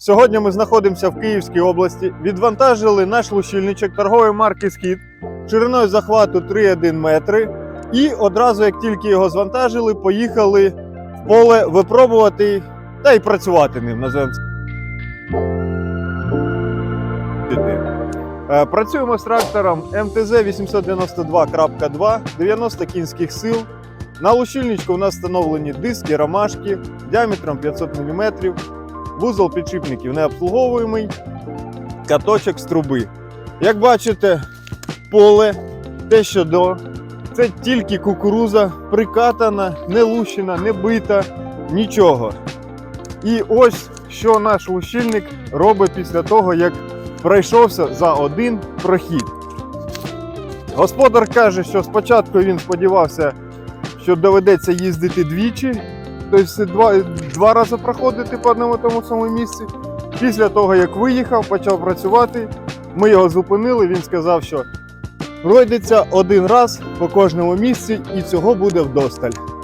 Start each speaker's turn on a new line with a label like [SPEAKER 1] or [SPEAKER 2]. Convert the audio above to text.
[SPEAKER 1] Сьогодні ми знаходимося в Київській області. Відвантажили наш лущильничок торгової марки Схід шириною захвату 3,1 метри. І одразу, як тільки його звантажили, поїхали в поле випробувати та й працювати ним. Називаємо. Е, Працюємо з трактором МТЗ 892.2, 90 кінських сил. На лущильничку у нас встановлені диски ромашки діаметром 500 мм, вузол підшипників не обслуговуємий, каточок з труби. Як бачите, поле те, що до. Це тільки кукуруза прикатана, не лущена, не бита, нічого. І ось що наш лущильник робить після того, як пройшовся за один прохід. Господар каже, що спочатку він сподівався, що доведеться їздити двічі, тобто два, два рази проходити по одному тому самому місці. Після того, як виїхав, почав працювати, ми його зупинили. Він сказав, що пройдеться один раз по кожному місці, і цього буде вдосталь.